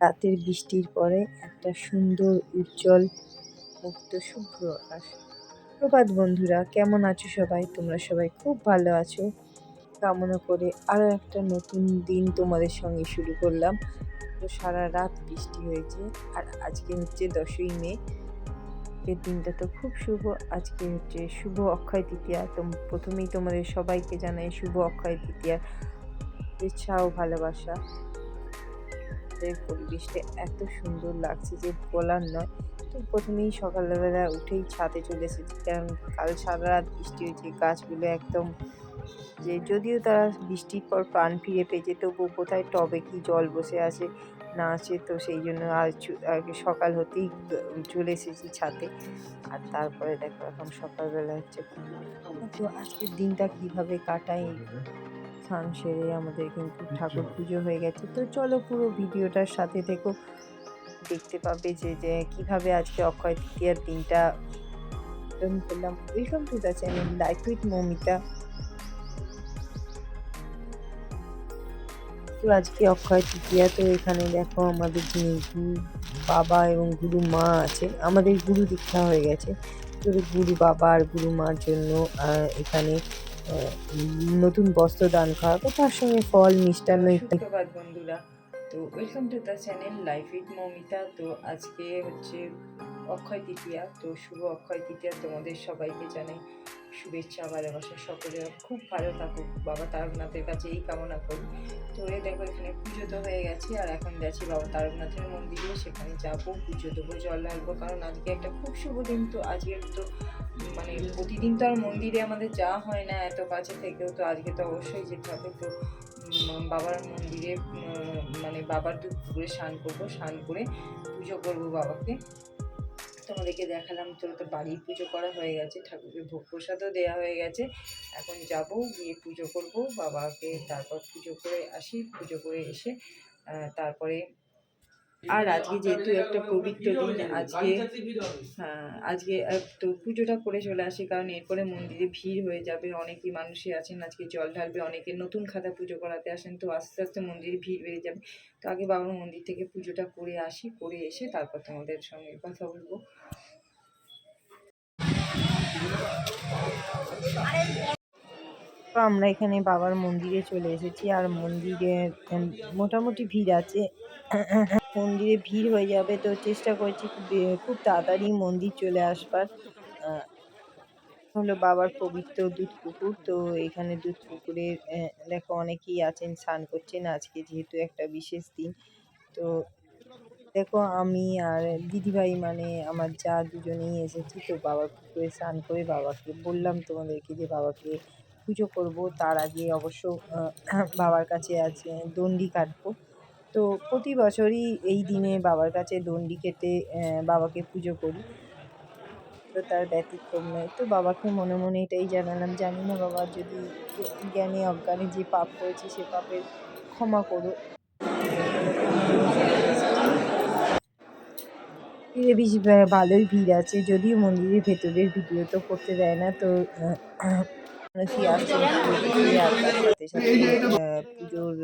রাতের বৃষ্টির পরে একটা সুন্দর, উজ্জ্বল, মুক্ত, শুভ্র আকাশ। প্রভাত বন্ধুরা, কেমন আছো সবাই? তোমরা সবাই খুব ভালো আছো। কামনা করে আরও একটা নতুন দিন তোমাদের সঙ্গে শুরু করলাম। তো সারা রাত বৃষ্টি হয়েছে, আর আজকে হচ্ছে দশই মে। আজকের দিনটা তো খুব শুভ। আজকে হচ্ছে শুভ অক্ষয় তৃতীয়া। তো প্রথমেই তোমাদের সবাইকে জানাই শুভ অক্ষয় তৃতীয়া। ইচ্ছা ও ভালোবাসা। আমাদের পরিবেশটা এত সুন্দর লাগছে যে বলার নয়। তো প্রথমেই সকালবেলা উঠেই ছাদে চলে এসেছি। কারণ কাল সারা রাত বৃষ্টি হয়েছে, গাছগুলো একদম যে যদিও তারা বৃষ্টির পর প্রাণ ফিরে পেয়েছে তবুও কোথায় টবে কি জল বসে আছে, না আছে, তো সেই জন্য আজ সকাল হতেই চলে এসেছি ছাদে। আর তারপরে দেখো এখন সকালবেলা হচ্ছে তো আজকের দিনটা কীভাবে কাটাই? স্নান সেরে আমাদের কিন্তু ঠাকুর পুজো হয়ে গেছে। তো চলো পুরো ভিডিওটার সাথে থেকো। দেখতে পাবে যে যে কীভাবে আজকে অক্ষয় তৃতীয়ার দিনটা করলাম। Welcome to the channel life with Momita তো আজকে অক্ষয় তৃতীয়া তো এখানে দেখো আমাদের যিনি গুরু বাবা এবং গুরু মা আছে আমাদের গুরু দীক্ষা হয়ে গেছে। তো গুরু বাবা আর গুরু মার জন্য এখানে নতুন বস্ত্র দান করাবো তার সঙ্গে ফল, মিষ্টান্ন ইত্যাদি। বন্ধুরা, তো welcome to the channel life with Momita তো আজকে হচ্ছে অক্ষয় তৃতীয়া, তো শুভ অক্ষয় তৃতীয়া তোমাদের সবাইকে জানাই শুভেচ্ছা, ভালোবাসা, সকলে খুব ভালো থাকুক। বাবা তারকনাথের কাছে এই কামনা করি। তো এই দেখো, এখানে পুজো তো হয়ে গেছে, আর এখন যাচ্ছি বাবা তারকনাথের মন্দিরে। সেখানে যাব, পুজো দেবো, জল লাগবো কারণ আজকে একটা খুব শুভ দিন। তো আজকে তো মানে প্রতিদিন তো আর মন্দিরে আমাদের যাওয়া হয় না, এত কাছে থেকেও তো আজকে তো অবশ্যই যেতে হবে। তো বাবার মন্দিরে মানে বাবার দুধ পুকুরে স্নান করব, স্নান করে পুজো করব বাবাকে। তোমাদেরকে দেখালাম তো তো বাড়ির পুজো করা হয়ে গেছে, ঠাকুরকে ভোগ প্রসাদও দেওয়া হয়ে গেছে। এখন যাব, গিয়ে পুজো করব, বাবাকে তারপর পুজো করে আসি, পুজো করে এসে তারপরে আর আজকে যেহেতু একটা পবিত্র দিন, আজকে হ্যাঁ আজকে তো পুজোটা করে চলে আসি, কারণ এরপরে মন্দিরে ভিড় হয়ে যাবে, অনেকেই মানুষই আছেন, আজকে জল ঢালবে, অনেকে নতুন খাতা পুজো করাতে আসেন, তো আস্তে আস্তে মন্দিরে ভিড় বেড়ে যাবে। তো আগে বাবার মন্দির থেকে পুজোটা করে আসি, করে এসে তারপর তোমাদের সঙ্গে কথা বলব। তো আমরা এখানে বাবার মন্দিরে চলে এসেছি আর মন্দিরে মোটামুটি ভিড় আছে। মন্দিরে ভিড় হয়ে যাবে তো চেষ্টা করছি খুব তাড়াতাড়ি মন্দির চলে আসবার। হলো বাবার পবিত্র দুধ পুকুর, তো এখানে দুধ পুকুরে দেখো অনেকেই আছেন, স্নান করছেন। আজকে যেহেতু একটা বিশেষ দিন, তো দেখো আমি আর দিদিভাই মানে আমার যা দুজনেই এসেছি, তো বাবার পুকুরে স্নান করে বাবাকে বললাম তোমাদেরকে যে বাবাকে পুজো করব, তার আগে অবশ্য বাবার কাছে আছে দণ্ডি কাটবো। তো প্রতি বছরই এই দিনে বাবার কাছে দণ্ডি কেটে বাবাকে পুজো করি। তো তার ব্যতিক্রম নয়। তো বাবাকে মনে মনে এটাই জানালাম জানি না বাবা, যদি জ্ঞানে, অজ্ঞানে যে পাপ করেছি, সে পাপের ক্ষমা করো। বেশ ভালোই ভিড় আছে। যদিও মন্দিরের ভেতরের ভিডিও তো করতে দেয় না, তো মানুষই আসছেন সাথে সাথে পুজোর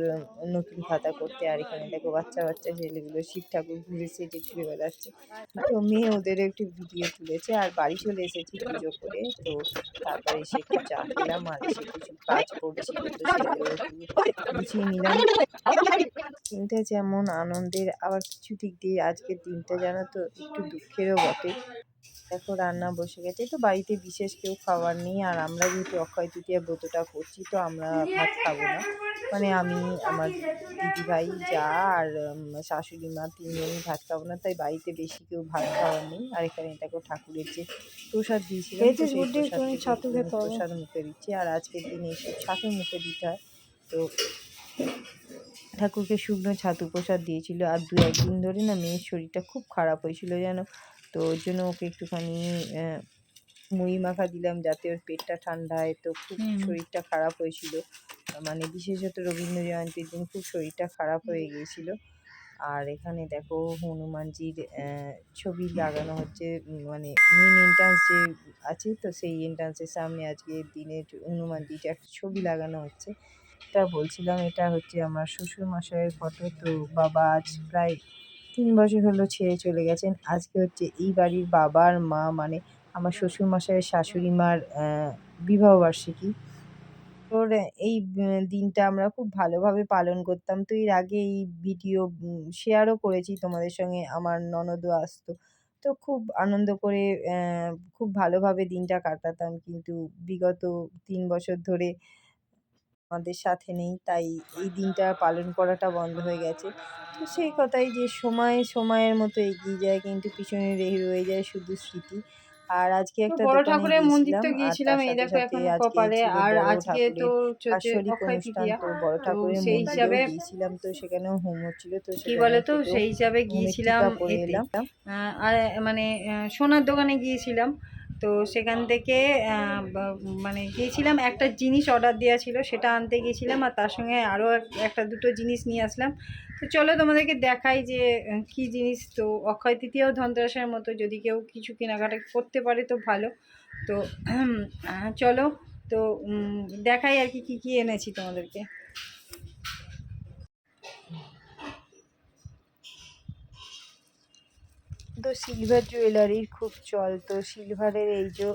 নতুন খাতা করতে আর এখানে দেখো বাচ্চা বাচ্চা ছেলেগুলো, শিব ঠাকুর ঘুরে সেটে ছুঁড়ে বেড়াচ্ছে। তো মেয়ে ওদের একটু ভিডিও তুলেছে আর বাড়ি চলে এসেছি পুজো করে। তো তারপরে এসে একটু চা খেলাম আর এসে কিছু কাজ করছি। তো সেগুলো একটু নিলাম। দিনটা যেমন আনন্দের, আবার কিছু দিক দিয়ে আজকের দিনটা জানো তো, একটু দুঃখেরও বটে। দেখো রান্না বসে গেছে। তো বাড়িতে বিশেষ কেউ খাবার নেই আর আমরা যেহেতু অক্ষয় তৃতীয়া ব্রতটা করছি তো আমরা ভাত খাব না। মানে আমি আমার দিদিভাই যা আর শাশুড়ি মা তিনজনই ভাত খাব না তাই বাড়িতে বেশি কেউ ভাত খাওয়ার নেই। আর এখানে দেখো ঠাকুরের যে প্রসাদ দিয়েছিলাম প্রসাদ মুখে দিচ্ছি আর আজকের দিনে এসে ছাতু মুখে দিতে হয়। তো ঠাকুরকে শুকনো ছাতু প্রসাদ দিয়েছিল আর দু একদিন ধরে না মেয়ের শরীরটা খুব খারাপ হয়েছিল যেন তো ওর জন্য ওকে একটুখানি মুড়ি মাখা দিলাম যাতে ওর পেটটা ঠান্ডা হয়। তো খুব শরীরটা খারাপ হয়েছিল। মানে বিশেষত রবীন্দ্র জয়ন্তীর দিন খুব শরীরটা খারাপ হয়ে গিয়েছিল। আর এখানে দেখো হনুমানজির ছবি লাগানো হচ্ছে মানে মেন এন্ট্রান্স যে আছে তো সেই এন্ট্রান্সের সামনে আজকে দিনের হনুমানজির একটা ছবি লাগানো হচ্ছে। তা বলছিলাম এটা হচ্ছে আমার শ্বশুর মশাইয়ের ফটো তো বাবা আজ প্রায় তিন বছর হলো ছেড়ে চলে গেছেন। আজকে হচ্ছে এই বাড়ির বাবার মা মানে আমার শ্বশুরমশাইয়ের শাশুড়ি মার বিবাহবার্ষিকী ওর এই দিনটা আমরা খুব ভালোভাবে পালন করতাম। তো এর আগে এই ভিডিও শেয়ারও করেছি তোমাদের সঙ্গে আমার ননদও আসতো। তো খুব আনন্দ করে খুব ভালোভাবে দিনটা কাটাতাম। কিন্তু বিগত তিন বছর ধরে আমাদের সাথে নেই তাই এই দিনটা পালন করাটা বন্ধ হয়ে গেছে। তো সেই কথাই যে সময় সময়ের মতো এগিয়ে যায় কিন্তু পিছনে রয়ে যায় শুধু স্মৃতি। আর আজকে একটা বড় ঠাকুরের মন্দির তো গিয়েছিলাম এই দেখো এখন কপালে। আর আজকে তো বাৎসরিক অনুষ্ঠান তো বড় ঠাকুরের সেই হিসাবে গিয়েছিলাম তো সেখানেও হোম হচ্ছিল তো কি বলে তো সেই হিসাবে গিয়েছিলাম আর মানে সোনার দোকানে গিয়েছিলাম। তো সেখান থেকে মানে গিয়েছিলাম, একটা জিনিস অর্ডার দেওয়া ছিল, সেটা আনতে গিয়েছিলাম, আর তার সঙ্গে আরও একটা দুটো জিনিস নিয়ে আসলাম। তো চলো তোমাদেরকে দেখাই যে কি জিনিস। তো অক্ষয় তৃতীয় ধনতেরাসের মতো যদি কেউ কিছু কেনাকাটা করতে পারে তো ভালো। তো চলো, তো দেখাই আর কি, কী কী এনেছি তোমাদেরকে। তো সিলভার জুয়েলারির খুব চল। তো সিলভারের এই যে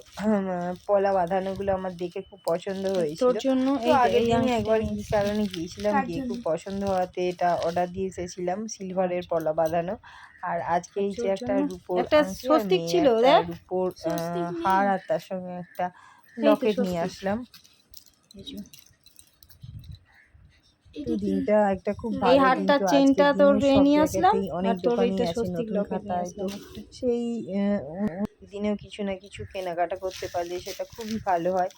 পলা বাঁধানোগুলো আমার দেখে খুব পছন্দ হয়েছিল। তোর জন্য আগের এই একবার। কি কারণে গিয়েছিলাম গিয়ে খুব পছন্দ হওয়াতে এটা অর্ডার দিয়ে এসেছিলাম সিলভারের পলা বাঁধানো। আর আজকে এই যে একটা? রূপোর একটা স্বস্তিক ছিল, রূপোর। হার আর তার সঙ্গে একটা লকেট নিয়ে আসলাম। দিনটা একটা খুব এই হারটা চেনটা তোর নিয়ে আসলাম আর তোর এইটা লকেট। সেই দিনেও কিছু না কিছু কেনাকাটা করতে পারলে সেটা খুবই ভালো হয়।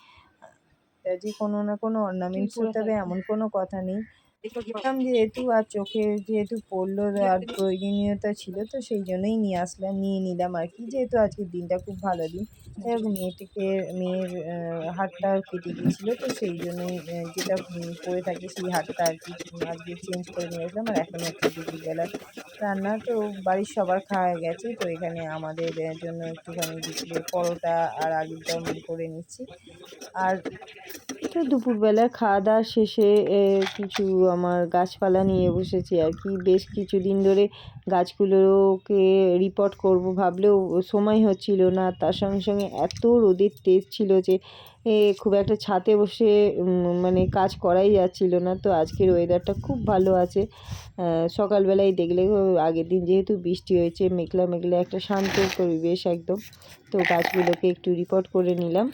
যে কোনো না কোনো অর্নামেন্টস পরে হতে হবে এমন কোনো কথা নেই। যেহেতু আর চোখে যেহেতু পড়ল আর প্রয়োজনীয়তা ছিল তো সেই জন্যই নিয়ে আসলাম নিয়ে নিলাম আর কি। যেহেতু আজকের দিনটা খুব ভালো দিন যাই মেয়েটিকে মেয়ের হাতটা কেটে গিয়েছিল তো সেই জন্যই যেটা পরে থাকে সেই হাতটা আর কি আজকে চেঞ্জ করে নিয়ে আসলাম। আর এখন হচ্ছে দুপুরবেলার রান্না তো বাড়ির সবার খাওয়া গেছে তো এখানে আমাদের জন্য একটুখানি দুপুরে পরোটা আর আলুর দম করে নিচ্ছি। আর তো দুপুরবেলা খাওয়া দাওয়া শেষে কিছু আমার গাছপালা নিয়ে বসেছি আর কি। বেশ কিছুদিন ধরে গাছগুলোকে রিপোর্ট করব ভাবলেও সময় হচ্ছিল না। তার সঙ্গে সঙ্গে এত রোদের তেজ ছিল যে এ, খুব একটা ছাতে বসে মানে কাজ করাই যাচ্ছিল না। তো আজকের ওয়েদারটা খুব ভালো আছে। সকালবেলায় দেখলে আগের দিন যেহেতু বৃষ্টি হয়েছে মেঘলা মেঘলা একটা শান্ত পরিবেশ একদম। তো গাছগুলোকে একটু রিপোর্ট করে নিলাম।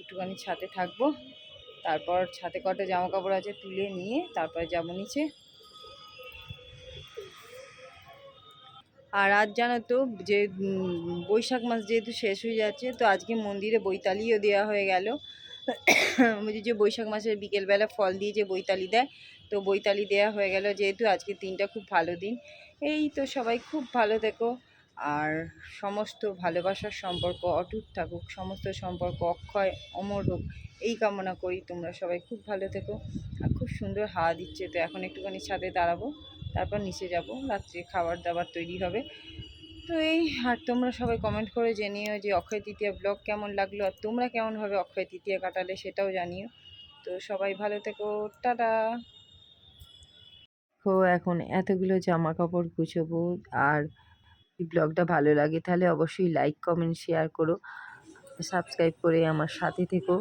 একটুখানি ছাদে থাকব। তারপর ছাতে কটা জামা কাপড় আছে তুলে নিয়ে তারপরে যাব নিচে। আর আজ জানো তো, যে বৈশাখ মাস যেহেতু শেষ হয়ে যাচ্ছে, তো আজকে মন্দিরে বৈতালিও দেওয়া হয়ে গেল। বলছি যে বৈশাখ মাসের বিকেলবেলা ফল দিয়ে যে বৈতালি দেয়, তো বৈতালি দেওয়া হয়ে গেল, যেহেতু আজকের দিনটা খুব ভালো দিন। এই তো সবাই খুব ভালো থেকো। আর সমস্ত ভালোবাসার সম্পর্ক, অটুট থাকুক, সমস্ত সম্পর্ক অক্ষয়, অমর হোক, এই কামনা করি। তোমরা সবাই খুব ভালো থেকো। আর খুব সুন্দর হাওয়া দিচ্ছে। তো এখন একটুখানি ছাদে দাঁড়াবো, তারপর নিচে যাব। রাত্রে খাবার দাবার তৈরি হবে। তো এই, আর তোমরা সবাই কমেন্ট করে জানিও যে অক্ষয় তৃতীয়া ব্লগ কেমন লাগল, আর তোমরা কেমনভাবে অক্ষয় তৃতীয়া কাটালে সেটাও জানিও। তো সবাই ভালো থেকো। টাটা! এখন এতগুলো জামা কাপড় গুছোবো, আর ব্লগটা ভালো লাগে তাহলে অবশ্যই লাইক, কমেন্ট, শেয়ার করো। সাবস্ক্রাইব করে আমার সাথে থেকো।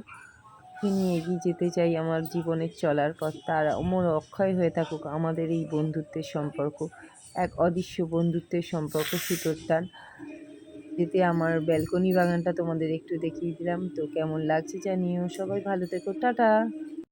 নিয়ে এগিয়ে যেতে চাই আমার জীবনের চলার পথ। তার অমর অক্ষয় হয়ে থাকুক আমাদের এই বন্ধুত্বের সম্পর্ক। এক অদৃশ্য বন্ধুত্বের সম্পর্ক সুতোর যেতে আমার ব্যালকনি বাগানটা তোমাদের একটু দেখিয়ে দিলাম। তো কেমন লাগছে জানিও। সবাই ভালো থেকো। টাটা!